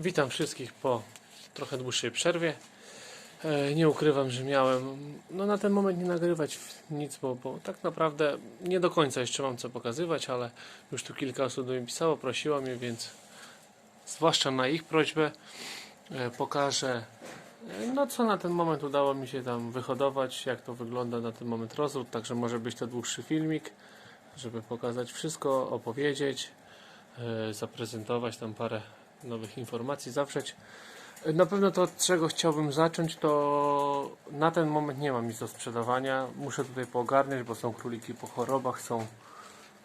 Witam wszystkich po trochę dłuższej przerwie. E, Nie ukrywam, że miałem no na ten moment nie nagrywać nic, bo, bo tak naprawdę nie do końca jeszcze mam co pokazywać, ale już tu kilka osób do mnie pisało, prosiło mnie, więc zwłaszcza na ich prośbę e, pokażę e, no co na ten moment udało mi się tam wyhodować, jak to wygląda na ten moment rozród, także może być to dłuższy filmik, żeby pokazać wszystko, opowiedzieć, zaprezentować tam parę nowych informacji, zawrzeć. Na pewno to, od czego chciałbym zacząć, to na ten moment nie mam nic do sprzedawania. Muszę tutaj poogarniać, bo są króliki po chorobach, są,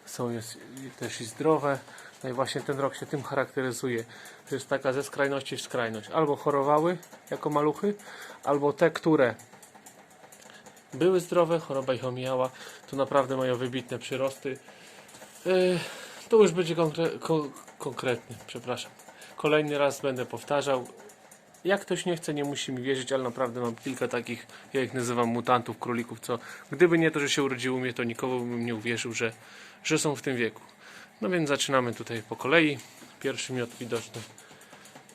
są jest, też i zdrowe. No i właśnie ten rok się tym charakteryzuje, że jest taka ze skrajności w skrajność. Albo chorowały jako maluchy, albo te, które były zdrowe, choroba ich omijała, to naprawdę mają wybitne przyrosty. Yy, to już będzie konkre- ko- konkretny, przepraszam. Kolejny raz będę powtarzał. Jak ktoś nie chce, nie musi mi wierzyć, ale naprawdę mam kilka takich, ja ich nazywam mutantów, królików, co gdyby nie to, że się urodziły u mnie, to nikogo bym nie uwierzył, że, że są w tym wieku. No więc zaczynamy tutaj po kolei. Pierwszy miot widoczny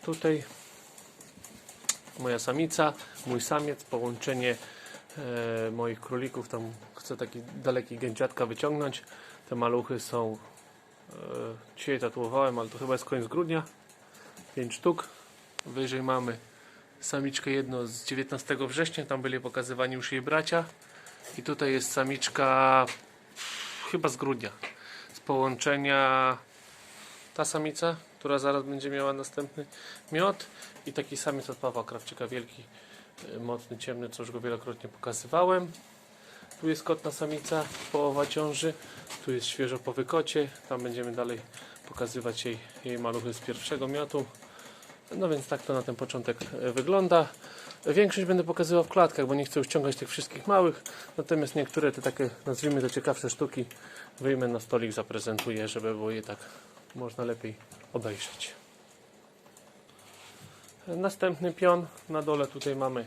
tutaj. Moja samica, mój samiec, połączenie e, moich królików. Tam chcę taki daleki gęciatka wyciągnąć. Te maluchy są e, dzisiaj tatuowałem, ale to chyba jest koniec grudnia. 5 sztuk. Wyżej mamy samiczkę jedno z 19 września, tam byli pokazywani już jej bracia. I tutaj jest samiczka chyba z grudnia. Z połączenia ta samica, która zaraz będzie miała następny miod i taki samiec od Pawła Krawczyka, wielki, y, mocny, ciemny, co już go wielokrotnie pokazywałem. Tu jest kotna samica, połowa ciąży. Tu jest świeżo po wykocie. Tam będziemy dalej pokazywać jej, jej maluchy z pierwszego miotu. No więc tak to na ten początek e, wygląda. Większość będę pokazywał w klatkach, bo nie chcę ściągać tych wszystkich małych. Natomiast niektóre te takie, nazwijmy to ciekawsze sztuki, wyjmę na stolik, zaprezentuję, żeby było je tak można lepiej obejrzeć. Następny pion. Na dole tutaj mamy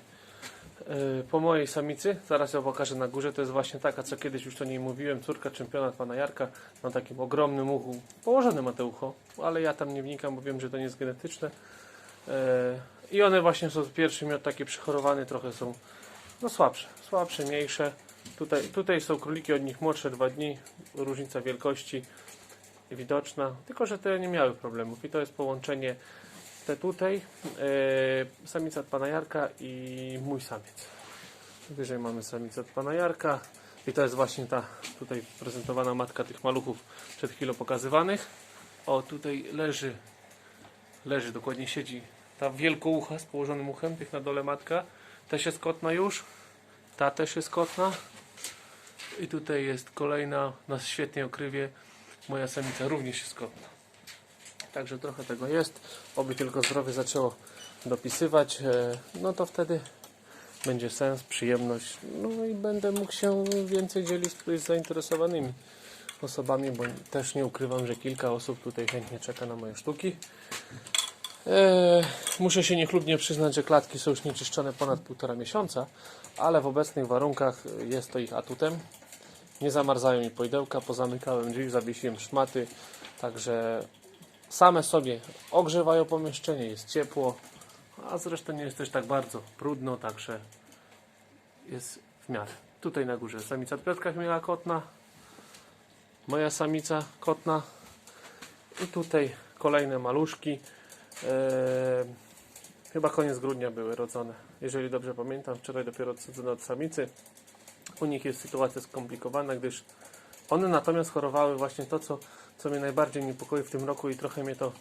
po mojej samicy, zaraz ją pokażę na górze, to jest właśnie taka, co kiedyś już o niej mówiłem, córka czempiona pana Jarka, na takim ogromnym uchu, położone ma to ucho, ale ja tam nie wnikam, bo wiem, że to nie jest genetyczne. E, I one właśnie są pierwszy miod taki przychorowany, trochę są no słabsze, słabsze, mniejsze. Tutaj, tutaj są króliki od nich młodsze, dwa dni, różnica wielkości widoczna, tylko że te nie miały problemów i to jest połączenie te tutaj, e, samica od pana Jarka i mój samiec. Wyżej mamy samicę od pana Jarka i to jest właśnie ta tutaj prezentowana matka tych maluchów przed chwilą pokazywanych. O, tutaj leży, leży, dokładnie siedzi ta wielkoucha z położonym uchem, tych na dole matka. Też jest kotna już, ta też jest kotna. I tutaj jest kolejna na świetnej okrywie, moja samica również jest kotna. Także trochę tego jest. Oby tylko zdrowie zaczęło dopisywać, e, no to wtedy będzie sens, przyjemność. No i będę mógł się więcej dzielić z zainteresowanymi osobami, bo też nie ukrywam, że kilka osób tutaj chętnie czeka na moje sztuki. E, muszę się niechlubnie przyznać, że klatki są już nieczyszczone ponad półtora miesiąca, ale w obecnych warunkach jest to ich atutem. Nie zamarzają mi pojdełka, pozamykałem drzwi, zawiesiłem szmaty, także same sobie ogrzewają pomieszczenie, jest ciepło, a zresztą nie jest też tak bardzo brudno, także jest w miarę. Tutaj na górze samica Piotrka chmiela kotna, moja samica kotna i tutaj kolejne maluszki. Eee, chyba koniec grudnia były rodzone, jeżeli dobrze pamiętam. Wczoraj dopiero odsadzone od samicy. U nich jest sytuacja skomplikowana, gdyż one natomiast chorowały właśnie to, co, co mnie najbardziej niepokoi w tym roku i trochę mnie to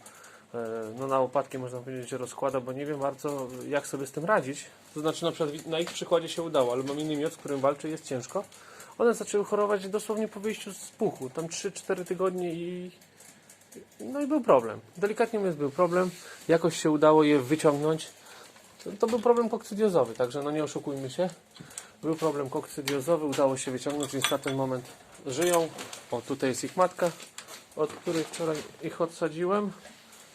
e, no, na łopatki można powiedzieć, rozkłada, bo nie wiem bardzo jak sobie z tym radzić. To znaczy na przykład na ich przykładzie się udało, ale mam inny miod, z którym walczę jest ciężko. One zaczęły chorować dosłownie po wyjściu z puchu, tam 3-4 tygodnie i no i był problem. Delikatnie mówiąc był problem. Jakoś się udało je wyciągnąć. To, to był problem kokcydiozowy, także no nie oszukujmy się. Był problem kokcydiozowy, udało się wyciągnąć, więc na ten moment żyją. O, tutaj jest ich matka, od której wczoraj ich odsadziłem.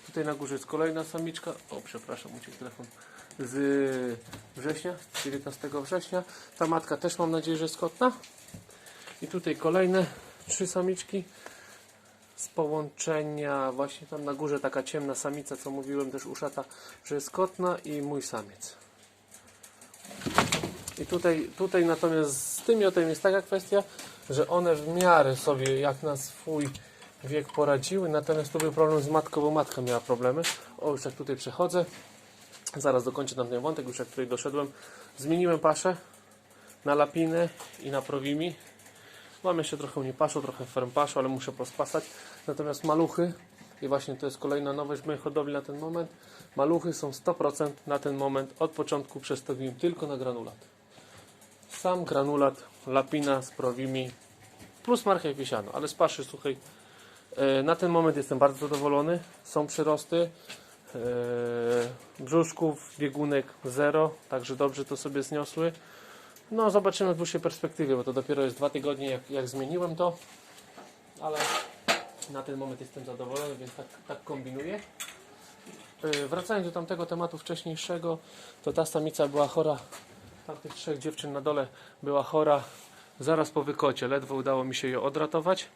Tutaj na górze jest kolejna samiczka. O, przepraszam, uciekł telefon. Z września, z 19 września. Ta matka też mam nadzieję, że jest kotna. I tutaj kolejne trzy samiczki. z połączenia właśnie tam na górze taka ciemna samica, co mówiłem też u szata, że jest kotna i mój samiec. I tutaj, tutaj natomiast z tym miotem jest taka kwestia, że one w miarę sobie jak na swój wiek poradziły, natomiast tu był problem z matką, bo matka miała problemy. O, już jak tutaj przechodzę, zaraz dokończę tam ten wątek, już jak tutaj doszedłem. Zmieniłem paszę na lapinę i na prowimi. Mam jeszcze trochę unipaszu, trochę fermpaszu, ale muszę pospasać. Natomiast maluchy, i właśnie to jest kolejna nowość w mojej hodowli na ten moment, maluchy są 100% na ten moment od początku przestawiłem tylko na granulat. Sam granulat, lapina z prowimi, plus marchew i siano, ale z paszy suchej. E, Na ten moment jestem bardzo zadowolony. Są przyrosty. e, Brzuszków, biegunek zero, także dobrze to sobie zniosły. No, zobaczymy w dłuższej perspektywie, bo to dopiero jest dwa tygodnie, jak, jak zmieniłem to, ale na ten moment jestem zadowolony, więc tak, tak kombinuję. Yy, Wracając do tamtego tematu wcześniejszego, to ta samica była chora, tamtych trzech dziewczyn na dole była chora zaraz po wykocie, ledwo udało mi się ją odratować.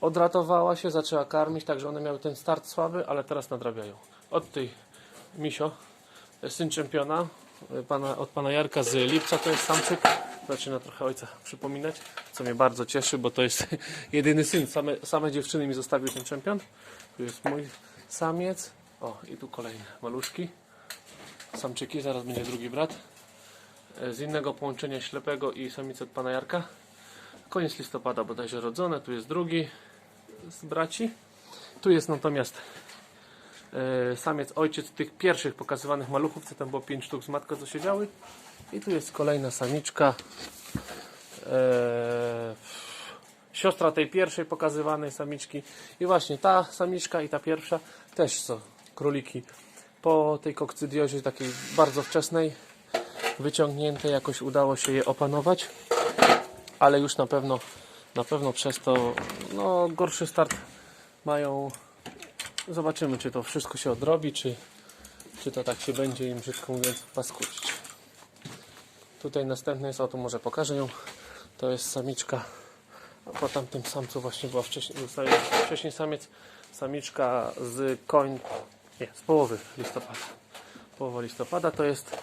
Odratowała się, zaczęła karmić, także one miały ten start słaby, ale teraz nadrabiają. Od tej Misio, syn czempiona, y, pana, od pana Jarka z lipca, to jest samczyk. Zaczyna trochę ojca przypominać, co mnie bardzo cieszy, bo to jest jedyny syn. Same, same dziewczyny mi zostawił ten czempion. Tu jest mój samiec. O, i tu kolejne maluszki. Samczyki, zaraz będzie drugi brat. E, Z innego połączenia ślepego i samicy od pana Jarka. Koniec listopada bodajże rodzone. Tu jest drugi z braci. Tu jest natomiast e, samiec ojciec tych pierwszych pokazywanych maluchów, co tam było 5 sztuk z matką, co siedziały. I tu jest kolejna samiczka. E, siostra tej pierwszej pokazywanej samiczki. I właśnie ta samiczka i ta pierwsza też są króliki po tej kokcydiozie takiej bardzo wczesnej, wyciągnięte, jakoś udało się je opanować, ale już na pewno, na pewno przez to no, gorszy start mają. Zobaczymy, czy to wszystko się odrobi, czy, czy to tak się będzie im brzydko mówiąc paskudzić. Tutaj następny jest, o tu może pokażę ją. To jest samiczka. Po tamtym samcu właśnie była wcześniej, wcześniej samiec. Samiczka z koń, nie, z połowy listopada. Połowa listopada to jest.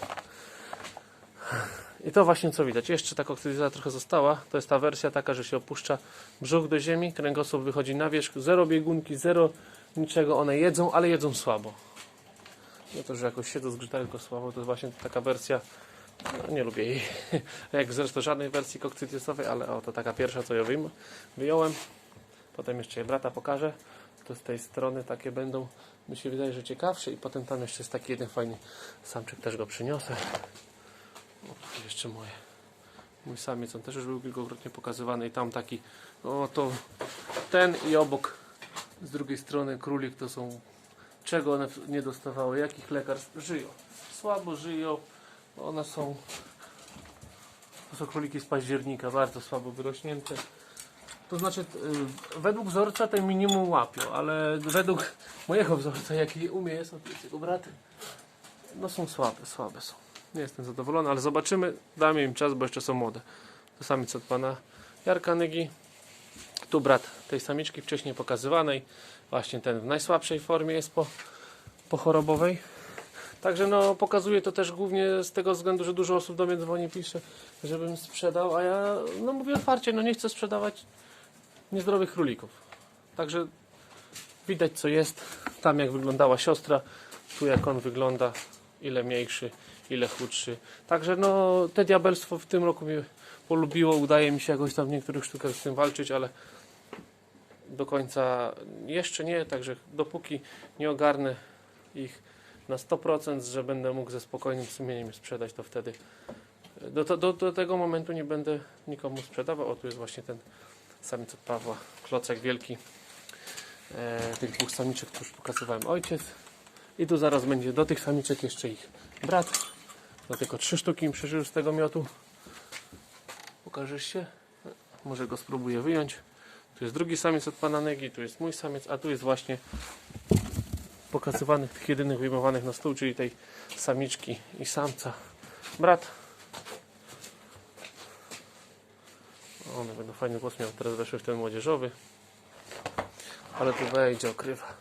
I to właśnie co widać. Jeszcze ta koktylizacja trochę została. To jest ta wersja taka, że się opuszcza brzuch do ziemi, kręgosłup wychodzi na wierzch, zero biegunki, zero niczego. One jedzą, ale jedzą słabo. Nie to, że jakoś siedzą zgrzytają tylko słabo, to jest właśnie taka wersja no, nie lubię jej. Jak zresztą żadnej wersji kokcytysowej, ale o, to taka pierwsza, co ją wyjąłem. Potem jeszcze je brata pokażę. To z tej strony takie będą, mi się wydaje, że ciekawsze. I potem tam jeszcze jest taki jeden fajny samczyk, też go przyniosę. O, jeszcze moje. Mój samiec, on też już był kilkakrotnie pokazywany. I tam taki, o to ten i obok z drugiej strony królik to są czego one nie dostawały, jakich lekarstw żyją. Słabo żyją, one są. To są króliki z października, bardzo słabo wyrośnięte. To znaczy, y, według wzorca ten minimum łapią, ale według mojego wzorca, jaki umie to jest jego brat, no są słabe, słabe są. Nie jestem zadowolony, ale zobaczymy. Damy im czas, bo jeszcze są młode. To samiec od pana Jarka Nygi. Tu brat tej samiczki wcześniej pokazywanej. Właśnie ten w najsłabszej formie jest po, po chorobowej. Także no, pokazuję to też głównie z tego względu, że dużo osób do mnie dzwoni, pisze, żebym sprzedał, a ja no mówię otwarcie, no nie chcę sprzedawać niezdrowych królików. Także widać co jest, tam jak wyglądała siostra, tu jak on wygląda, ile mniejszy, ile chudszy. Także no te diabelstwo w tym roku mnie polubiło, udaje mi się jakoś tam w niektórych sztukach z tym walczyć, ale do końca jeszcze nie, także dopóki nie ogarnę ich na 100%, że będę mógł ze spokojnym sumieniem sprzedać, to wtedy do, do, do tego momentu nie będę nikomu sprzedawał. O, tu jest właśnie ten samiec od Pawła, klocek wielki. E, tych dwóch samiczek, których pokazywałem ojciec. I tu zaraz będzie do tych samiczek jeszcze ich brat. Tylko trzy sztuki im przeżył z tego miotu. Pokażesz się? Może go spróbuję wyjąć. Tu jest drugi samiec od pana Negi, tu jest mój samiec, a tu jest właśnie pokazywanych tych jedynych wyjmowanych na stół, czyli tej samiczki i samca. Brat. One będą fajny głos miał, teraz weszły w ten młodzieżowy. ale tu wejdzie okrywa.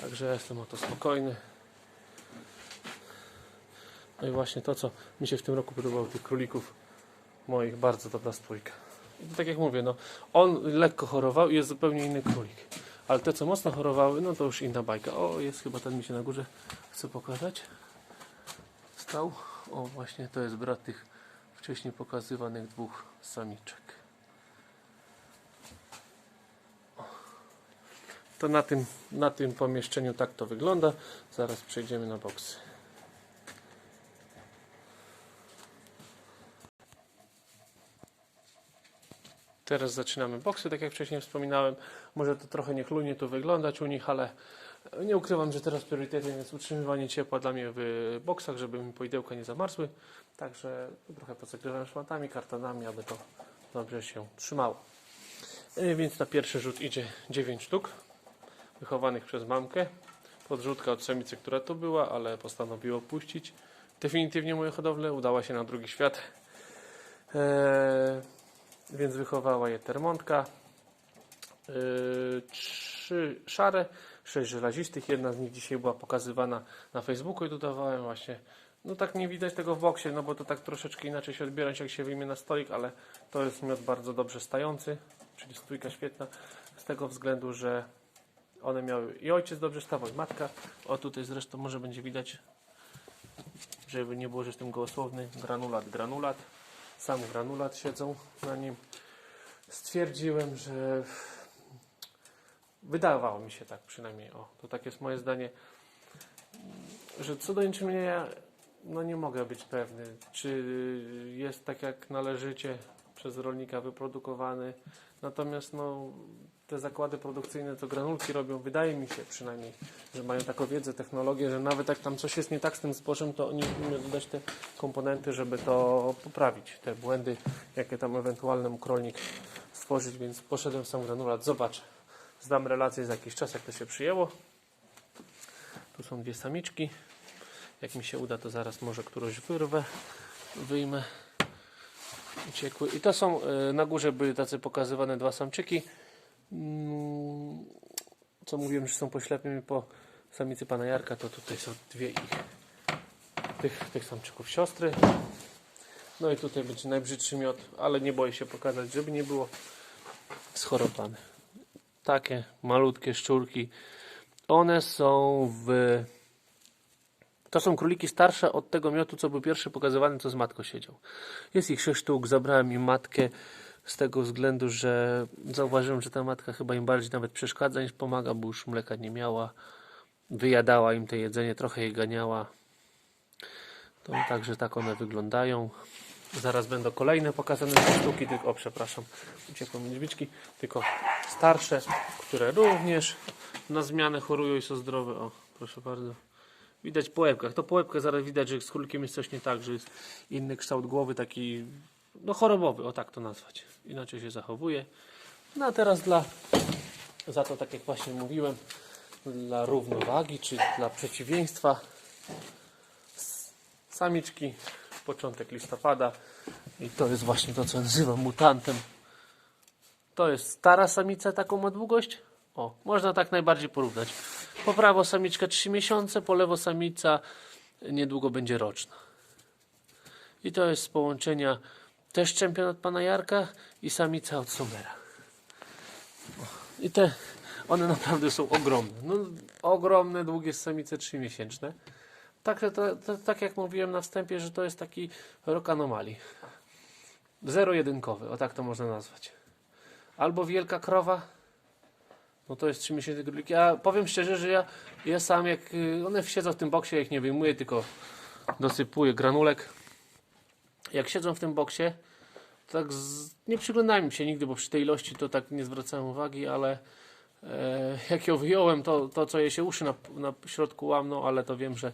Także jestem o to spokojny. No i właśnie to, co mi się w tym roku podobało tych królików moich, bardzo dobra spójka. I tak jak mówię, no, on lekko chorował i jest zupełnie inny królik. Ale te, co mocno chorowały, no to już inna bajka. O, jest chyba ten mi się na górze chce pokazać. Stał. O, właśnie to jest brat tych wcześniej pokazywanych dwóch samiczek. To na tym, na tym pomieszczeniu tak to wygląda. Zaraz przejdziemy na boksy. Teraz zaczynamy boksy, tak jak wcześniej wspominałem. Może to trochę niechlujnie tu wyglądać u nich, ale nie ukrywam, że teraz priorytetem jest utrzymywanie ciepła dla mnie w boksach, żeby mi poidełka nie zamarzły. Także trochę pozagrywałem szmatami, kartonami, aby to dobrze się trzymało. E, Więc na pierwszy rzut idzie 9 sztuk, wychowanych przez mamkę. Podrzutka od samicy, która tu była, ale postanowiła opuścić definitywnie moje hodowle. Udała się na drugi świat. Eee, więc wychowała je termontka. Yy, trzy szare, sześć żelazistych. Jedna z nich dzisiaj była pokazywana na Facebooku i dodawałem właśnie. No tak nie widać tego w boksie, no bo to tak troszeczkę inaczej się odbierać, jak się wyjmie na stolik, ale to jest miod bardzo dobrze stający, czyli stójka świetna, z tego względu, że one miały i ojciec dobrze stawał, i matka. O tutaj zresztą może będzie widać, żeby nie było, że jestem gołosłowny, granulat, granulat. Sam granulat siedzą na nim. Stwierdziłem, że wydawało mi się tak przynajmniej, o, to tak jest moje zdanie, że co do jęczmienia no nie mogę być pewny, czy jest tak jak należycie przez rolnika wyprodukowany. Natomiast no, te zakłady produkcyjne to granulki robią, wydaje mi się przynajmniej, że mają taką wiedzę, technologię, że nawet jak tam coś jest nie tak z tym zbożem, to oni umieją dodać te komponenty, żeby to poprawić, te błędy, jakie tam ewentualny mógł rolnik stworzyć, więc poszedłem w sam granulat, zobaczę. Zdam relację za jakiś czas, jak to się przyjęło. Tu są dwie samiczki. Jak mi się uda, to zaraz może którąś wyrwę, wyjmę. Uciekły. I to są, e, na górze były tacy pokazywane dwa samczyki. Mm, Co mówiłem, że są poślepnymi po samicy pana Jarka, to tutaj są dwie ich, tych, tych samczyków siostry. No i tutaj będzie najbrzydszy miod, ale nie boję się pokazać, żeby nie było schorowane. Takie malutkie szczurki. One są w to są króliki starsze od tego miotu, co był pierwszy pokazywany, co z matką siedział. Jest ich 6 sztuk, zabrałem im matkę z tego względu, że zauważyłem, że ta matka chyba im bardziej nawet przeszkadza niż pomaga, bo już mleka nie miała. Wyjadała im to jedzenie, trochę je ganiała. To także tak one wyglądają. Zaraz będą kolejne pokazane sztuki, tylko, o przepraszam, uciekły mi drzwiczki, tylko starsze, które również na zmianę chorują i są zdrowe. O, proszę bardzo. Widać po łebkach. To po łebkach zaraz widać, że z królikiem jest coś nie tak, że jest inny kształt głowy, taki no chorobowy, o tak to nazwać. Inaczej się zachowuje. No a teraz dla, za to tak jak właśnie mówiłem, dla równowagi, czy dla przeciwieństwa samiczki, początek listopada i to jest właśnie to, co nazywam mutantem. To jest stara samica, taką ma długość. O, można tak najbardziej porównać. Po prawo samiczka 3 miesiące, po lewo samica niedługo będzie roczna. I to jest z połączenia też czempionat pana Jarka i samica od Somera. I te, one naprawdę są ogromne. No, ogromne, długie samice 3 miesięczne. Także to, to, tak jak mówiłem na wstępie, że to jest taki rok anomalii. Zero-jedynkowy, o tak to można nazwać. Albo wielka krowa, no to jest 3 miesięcy króliki. Ja powiem szczerze, że ja, ja sam jak y, one siedzą w tym boksie, ja ich nie wyjmuję, tylko dosypuję granulek. Jak siedzą w tym boksie, to tak z, nie przyglądałem się nigdy, bo przy tej ilości to tak nie zwracałem uwagi, ale e, jak ją wyjąłem, to, to co je się uszy na, na środku łamną, ale to wiem, że,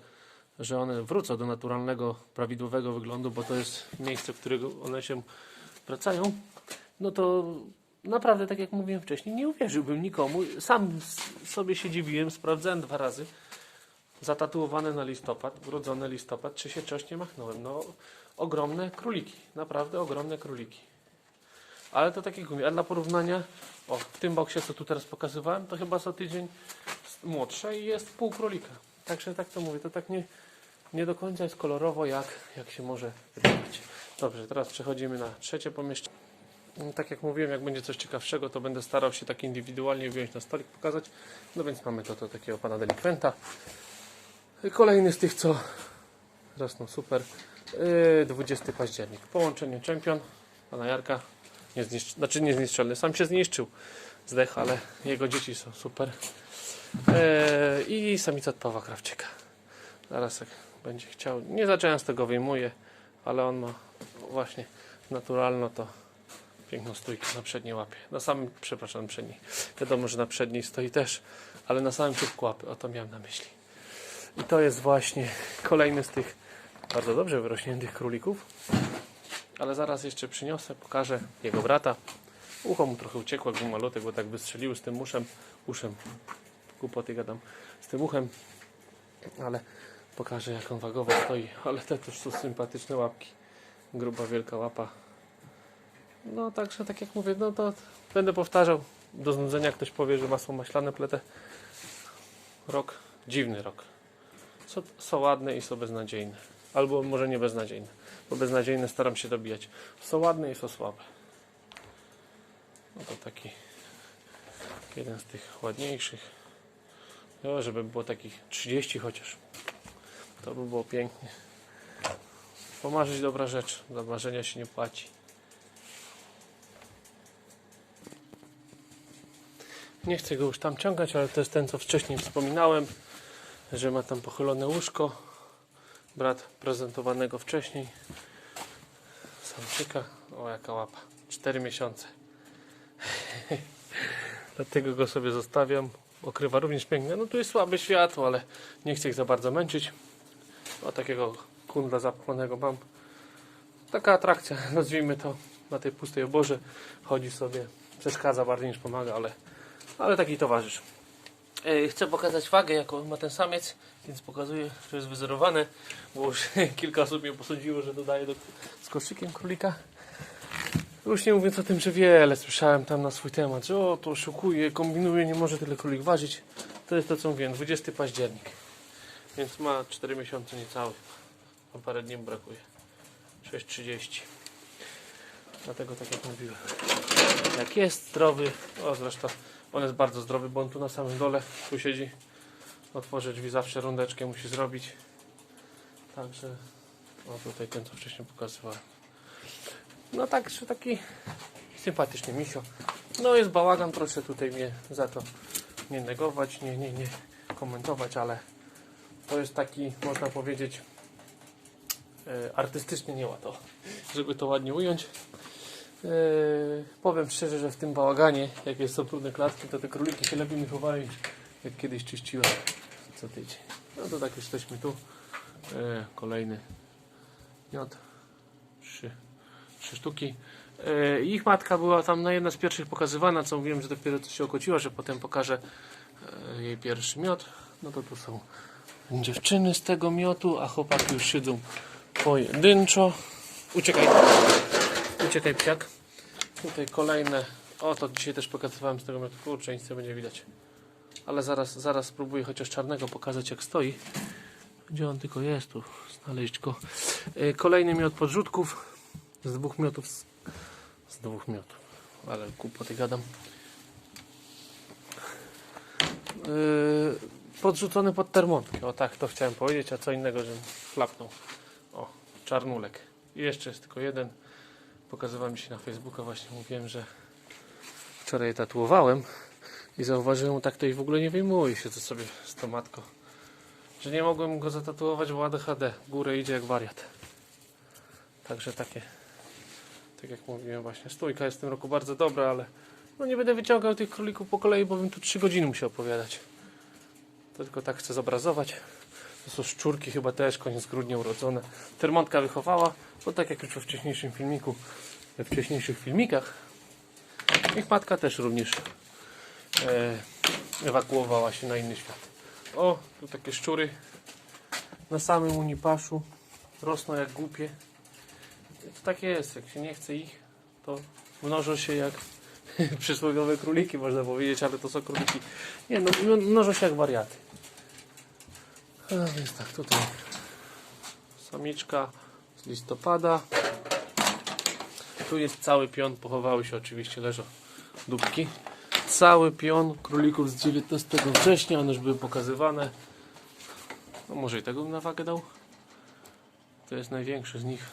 że one wrócą do naturalnego, prawidłowego wyglądu, bo to jest miejsce, w którego one się wracają. No to naprawdę, tak jak mówiłem wcześniej, nie uwierzyłbym nikomu. Sam sobie się dziwiłem, sprawdzałem dwa razy. Zatatuowane na listopad, urodzone listopad, czy się czegoś nie machnąłem. No, ogromne króliki, naprawdę ogromne króliki. Ale to takie gumy. A dla porównania, o, w tym boksie, co tu teraz pokazywałem, to chyba co tydzień młodsze i jest pół królika. Także tak to mówię, to tak nie, nie do końca jest kolorowo, jak, jak się może wydawać. Dobrze, teraz przechodzimy na trzecie pomieszczenie. No, Tak jak mówiłem, jak będzie coś ciekawszego, to będę starał się tak indywidualnie wziąć na stolik, pokazać. No więc mamy to, to takiego pana delikwenta. Kolejny z tych, co rosną super. Yy, 20 październik. Połączenie czempion pana Jarka. Niezniszcz... Znaczy niezniszczalny. Sam się zniszczył. Zdech, ale jego dzieci są super. Yy, I samica od Pawła Krawczyka. Zaraz jak będzie chciał. Nie za często go wyjmuję, ale on ma właśnie naturalno to piękną stójkę na przedniej łapie. Na samym, przepraszam, przedniej. Wiadomo, że na przedniej stoi też, ale na samym czubku łapy. O to miałem na myśli. I to jest właśnie kolejny z tych bardzo dobrze wyrośniętych królików. Ale zaraz jeszcze przyniosę, pokażę jego brata. Ucho mu trochę uciekło, jak malutek, bo tak wystrzeliły z tym uszem. Uszem, głupoty gadam, z tym uchem. Ale pokażę, jak on wagowo stoi. Ale te też są sympatyczne łapki. Gruba, wielka łapa. No także, tak jak mówię, no to będę powtarzał. Do znudzenia ktoś powie, że masło maślane plete. Rok, dziwny rok. Są, są ładne i są beznadziejne. Albo może nie beznadziejne, bo beznadziejne staram się dobijać. Są ładne i są słabe. No to taki jeden z tych ładniejszych. No, żeby było takich 30 chociaż. To by było pięknie. Pomarzyć dobra rzecz. Za marzenia się nie płaci. Nie chcę go już tam ciągać, ale to jest ten, co wcześniej wspominałem, że ma tam pochylone łóżko. Brat prezentowanego wcześniej. Samczyka. O, jaka łapa. 4 miesiące. Dlatego go sobie zostawiam. Okrywa również pięknie. No tu jest słabe światło, ale nie chcę ich za bardzo męczyć. O takiego kundla zapchlonego mam. Taka atrakcja, nazwijmy to, na tej pustej oborze. Chodzi sobie, przeszkadza bardziej niż pomaga, ale, ale taki towarzysz. E, Chcę pokazać wagę, jaką ma ten samiec, więc pokazuję, że jest wyzerowane, bo już kilka osób mnie posądziło, że dodaję do, z koszykiem królika. Już nie mówiąc o tym, że wiele słyszałem tam na swój temat, że o, to oszukuje, kombinuje, nie może tyle królik ważyć. To jest to, co mówiłem, 20 październik. Więc ma 4 miesiące niecałe. A parę dni brakuje. 6.30. Dlatego tak jak mówiłem. Jak jest zdrowy, o zresztą on jest bardzo zdrowy, bo on tu na samym dole tu siedzi. Otworzy drzwi, zawsze rundeczkę musi zrobić. Także, o tutaj ten co wcześniej pokazywałem. No tak, że taki sympatyczny misio. No jest bałagan, proszę tutaj mnie za to nie negować, nie, nie, nie komentować, ale to jest taki, można powiedzieć, e, artystycznie niełatwo, żeby to ładnie ująć. E, powiem szczerze, że w tym bałaganie, jakie są trudne klatki, to te króliki się lepiej mi chowają niż jak kiedyś czyściłem co tydzień. No to tak jesteśmy tu. E, kolejny miod. Trzy, trzy sztuki. E, ich matka była tam na jedna z pierwszych pokazywana, co mówiłem, że dopiero co się okociła, że potem pokażę e, jej pierwszy miod. No to tu są dziewczyny z tego miotu, a chłopaki już siedzą pojedynczo. Uciekaj. Uciekaj psiak. Tutaj kolejne. O, to dzisiaj też pokazywałem z tego miotu. Kurczę, nic nie będzie widać. Ale zaraz, zaraz spróbuję chociaż czarnego pokazać jak stoi. Gdzie on tylko jest tu? Znaleźć go. E, Kolejny miot podrzutków. Z dwóch miotów. Z, z dwóch miotów. Ale głupoty gadam. Yy, podrzucony pod termometr. O tak, to chciałem powiedzieć, a co innego, żebym flapnął. O, czarnulek. I jeszcze jest tylko jeden. Pokazywałem się na Facebooka, właśnie mówiłem, że wczoraj je tatuowałem i zauważyłem, tak to i w ogóle nie wyjmuje się to sobie z tą. Że nie mogłem go zatatuować, bo ADHD. Górę idzie jak wariat. Także takie, tak jak mówiłem właśnie, stójka jest w tym roku bardzo dobra, ale no nie będę wyciągał tych królików po kolei, bo bym tu 3 godziny musiał opowiadać. To tylko tak chcę zobrazować. To są szczurki, chyba też koniec grudnia urodzone. Termontka wychowała, bo tak jak już we wcześniejszym filmiku, we wcześniejszych filmikach, ich matka też również e, ewakuowała się na inny świat. O, tu takie szczury na samym unipaszu rosną jak głupie. To tak jest, jak się nie chce ich, to Mnożą się jak przysłowiowe króliki, można powiedzieć, ale to są króliki. Nie, no mnożą się jak wariaty. A więc tak, tutaj samiczka z listopada. Tu jest cały pion, pochowały się oczywiście, leżą dupki. Cały pion królików z 19 września, one już były pokazywane. No może i tego bym na wagę dał. To jest największy z nich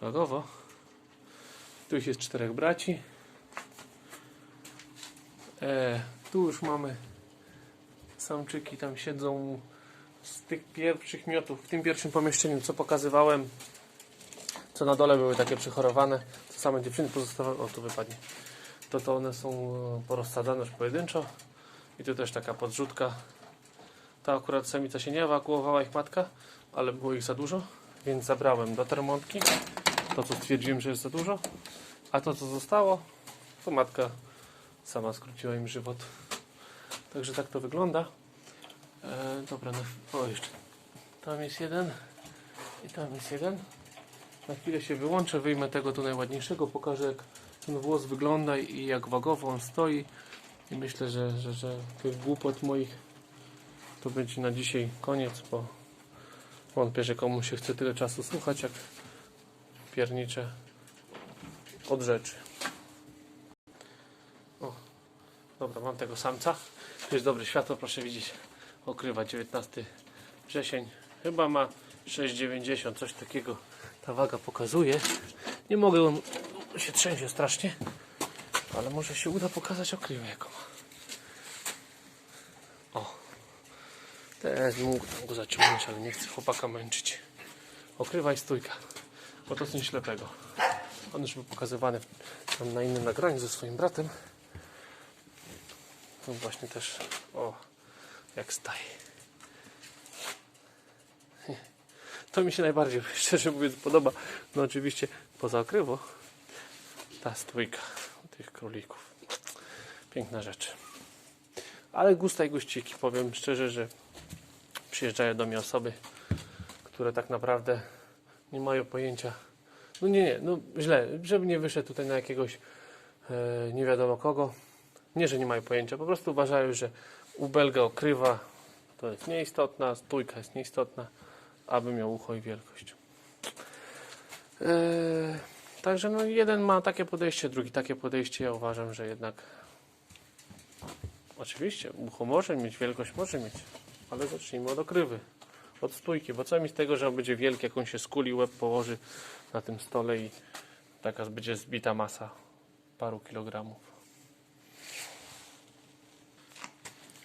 wagowo. Tu już jest czterech braci. E, tu już mamy samczyki, tam siedzą z tych pierwszych miotów, w tym pierwszym pomieszczeniu, co pokazywałem, co na dole były takie przychorowane, to same dziewczyny pozostawały, o tu wypadnie, to to one są e, porozsadzane już pojedynczo i tu też taka podrzutka. Ta akurat samica się nie ewakuowała, ich matka, ale było ich za dużo, więc zabrałem do termontki, to co stwierdziłem, że jest za dużo, a to co zostało, to matka sama skróciła im żywot. Także tak to wygląda. E, dobra, no, o jeszcze. Tam jest jeden i tam jest jeden. Na chwilę się wyłączę, wyjmę tego tu najładniejszego, pokażę jak ten włos wygląda i jak wagowo on stoi. I myślę, że, że, że tych głupot moich to będzie na dzisiaj koniec, bo wątpię, że komuś się chce tyle czasu słuchać, jak piernicze od rzeczy. O, dobra, mam tego samca. Jest dobre światło, proszę widzieć. Okrywa 19 wrzesień. Chyba ma 6,90, coś takiego ta waga pokazuje. Nie mogę, on się trzęsie strasznie, ale może się uda pokazać okrywę jaką ma. O, teraz mógł go zaciągnąć, ale nie chcę chłopaka męczyć. Okrywa i stójka, bo to coś ślepego. On już był pokazywany tam na innym nagraniu ze swoim bratem. On właśnie też, o, jak staje. To mi się najbardziej, szczerze mówiąc, podoba. No oczywiście poza okrywo ta stójka tych królików. Piękna rzecz. Ale gusta i guściki. Powiem szczerze, że przyjeżdżają do mnie osoby, które tak naprawdę nie mają pojęcia. No nie, nie, no źle, żeby nie wyszedł tutaj na jakiegoś e, nie wiadomo kogo. Nie, że nie mają pojęcia, po prostu uważają, że u Belga okrywa to jest nieistotna, stójka jest nieistotna, aby miał ucho i wielkość. Eee, także no jeden ma takie podejście, drugi takie podejście. Ja uważam, że jednak oczywiście ucho może mieć, wielkość może mieć, ale zacznijmy od okrywy, od stójki, bo co mi z tego, że on będzie wielki, jak on się skuli, łeb położy na tym stole i taka będzie zbita masa paru kilogramów.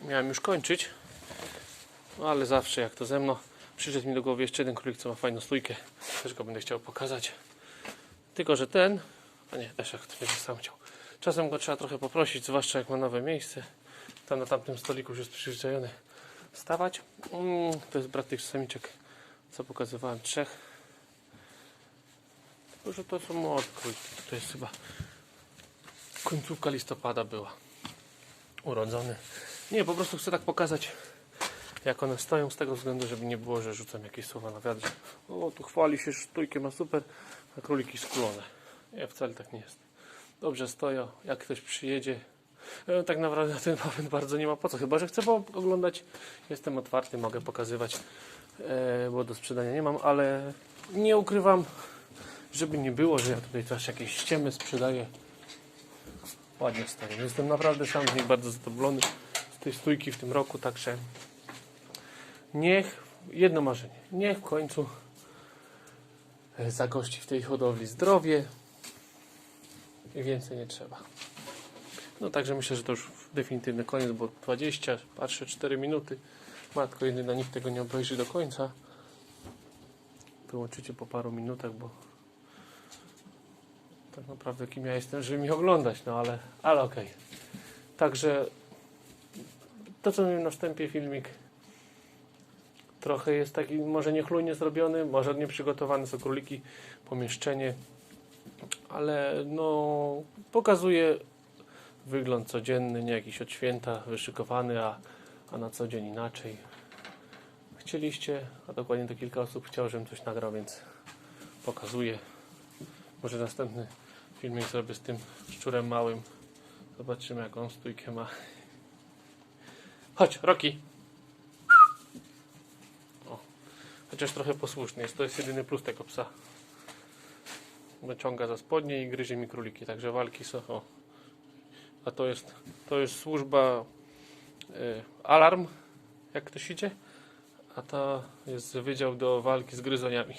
Miałem już kończyć, no ale zawsze jak to ze mną, przyszedł mi do głowy jeszcze jeden królik, co ma fajną stójkę. Też go będę chciał pokazać. Tylko, że ten, a nie, też jak to będzie sam chciał. Czasem go trzeba trochę poprosić, zwłaszcza jak ma nowe miejsce. Tam na tamtym stoliku już jest przyzwyczajony stawać. Mm, to jest brat tych samiczek, co pokazywałem, trzech. Tylko, że to są młode króliki. To jest chyba końcówka listopada była. Urodzony. Nie, po prostu chcę tak pokazać, jak one stoją, z tego względu, żeby nie było, że rzucam jakieś słowa na wiatr. że, O, tu chwali się, sztujkę ma super, a króliki skulone. Nie, wcale tak nie jest. Dobrze stoją, jak ktoś przyjedzie. e, Tak naprawdę na ten moment bardzo nie ma po co, chyba że chcę oglądać. Jestem otwarty, mogę pokazywać, e, bo do sprzedania nie mam, ale nie ukrywam, żeby nie było, że ja tutaj też jakieś ściemy sprzedaję. Ładnie stoją. Jestem naprawdę sam z nich bardzo zadowolony tej stójki w tym roku, także niech, jedno marzenie, niech w końcu e, zagości w tej hodowli zdrowie i więcej nie trzeba. No także myślę, że to już definitywny koniec, bo 20, patrzę 4 minuty. Matko jedyna nikt tego nie obejrzy do końca. Wyłączycie po paru minutach, bo tak naprawdę kim ja jestem, żeby mi oglądać, no ale, ale okej. Także to, co miałem na wstępie filmik, trochę jest taki może niechlujnie zrobiony, może nieprzygotowany są króliki, pomieszczenie, ale no pokazuje wygląd codzienny, nie jakiś od święta wyszykowany, a, a na co dzień inaczej. Chcieliście, a dokładnie to kilka osób chciało, żebym coś nagrał, więc pokazuję. Może następny filmik zrobię z tym szczurem małym. Zobaczymy jak on stójkę ma. Chodź, Roki. Chociaż trochę posłuszny jest. To jest jedyny plus tego psa. Wyciąga za spodnie i gryzie mi króliki, także walki są. O. A to jest, to jest służba y, alarm, jak ktoś idzie. A ta jest wydział do walki z gryzoniami.